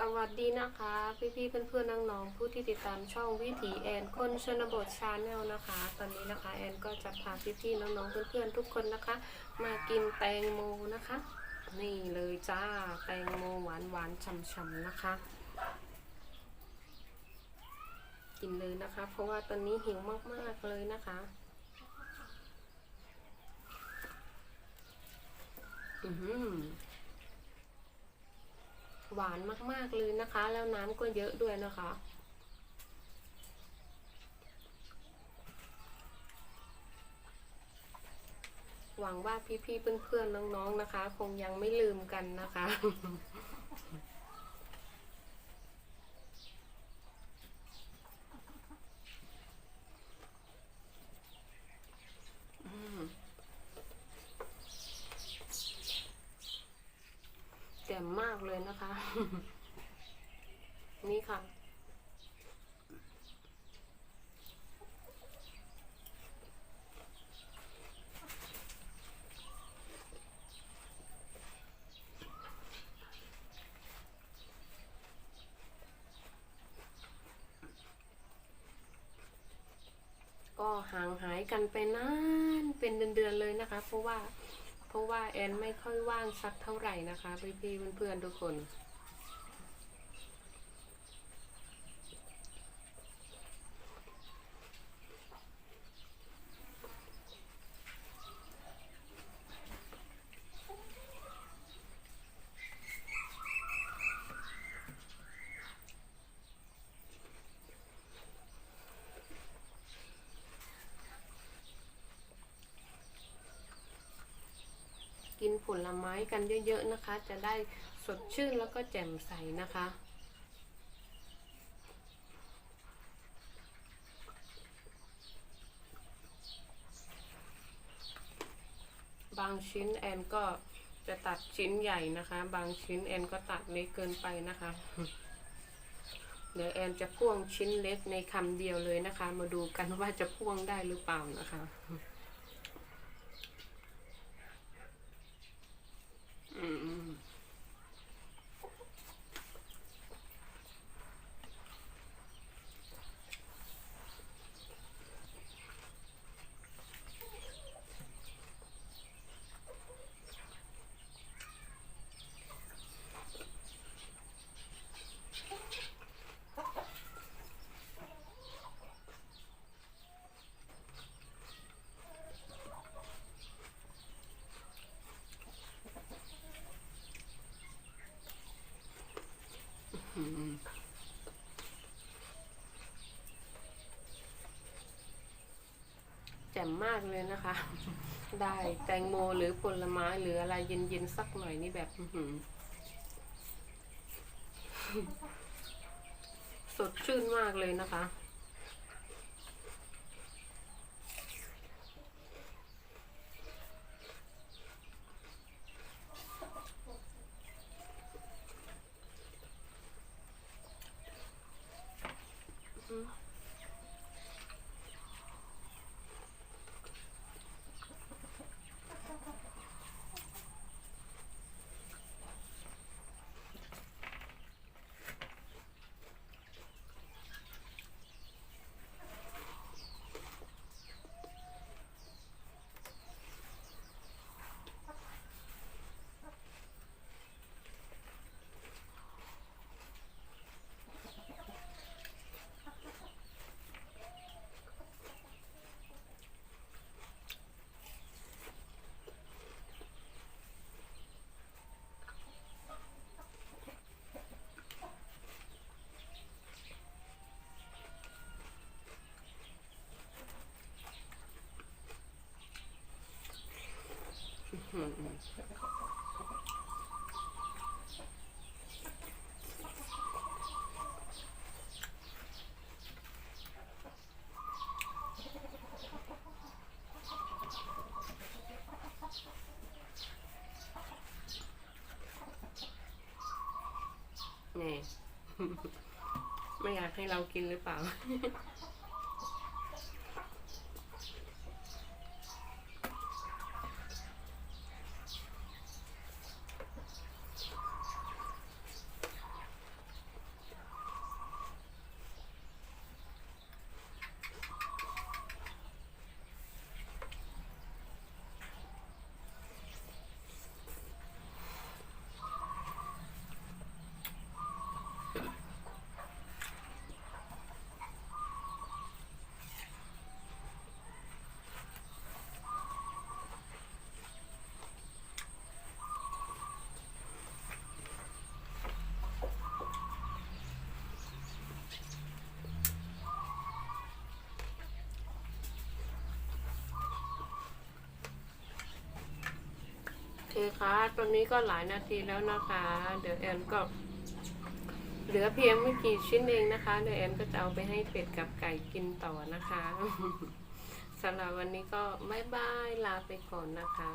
สวัสดีนะคะ พี่ๆเพื่อนๆน้องๆผู้ที่ติดตามช่องวิถีแอนคนชนบทชาแนลนะคะ ตอนนี้นะคะแอนก็จะพาพี่ๆน้องๆเพื่อนๆทุกคนนะคะ มากินแตงโมนะคะ นี่เลยจ้าแตงโมหวานหวานฉ่ำๆนะคะ กินเลยนะคะ เพราะว่าตอนนี้หิวมากๆเลยนะคะอือหือ หวานมากๆเลยนะคะ แล้วน้ำก็เยอะด้วยนะคะ หวังว่าพี่ๆเพื่อนๆน้องๆนะคะ คงยังไม่ลืมกันนะคะ อืมแจ่มมากเลย นี่ค่ะ ก็ห่างหายกันไปนานเป็นเดือนๆเลยนะคะ เพราะว่าเพราะว่าแอนไม่ค่อยว่างสักเท่าไหร่นะคะพี่ๆเพื่อนๆทุกคน ลไม้กันเยอะๆนะคะ จะได้สดชื่นแล้วก็แจ่มใสนะคะ บางชิ้นแอนก็จะตัดชิ้นใหญ่นะคะ บางชิ้นแอนก็ตัดเล็กเกินไปนะคะเดี๋ยวแอนจะพ่วงชิ้นเล็กในคำเดียวเลยนะคะ มาดูกันว่าจะพ่วงได้หรือเปล่านะคะ แจ่มมากเลยนะคะ ได้แตงโมหรือผลไม้หรืออะไรเย็นๆสักหน่อยนี่แบบสดชื่นมากเลยนะคะ น่ ไม่อยากให้เรากินหรือเปล่า เคค่ะ ตอนนี้ก็หลายนาทีแล้วนะคะ เดี๋ยวแอนก็ เหลือเพียงไม่กี่ชิ้นเองนะคะ เดี๋ยวแอนก็จะเอาไปให้เป็ดกับไก่กินต่อนะคะสำหรับวันนี้ก็บายบายลาไปก่อนนะคะ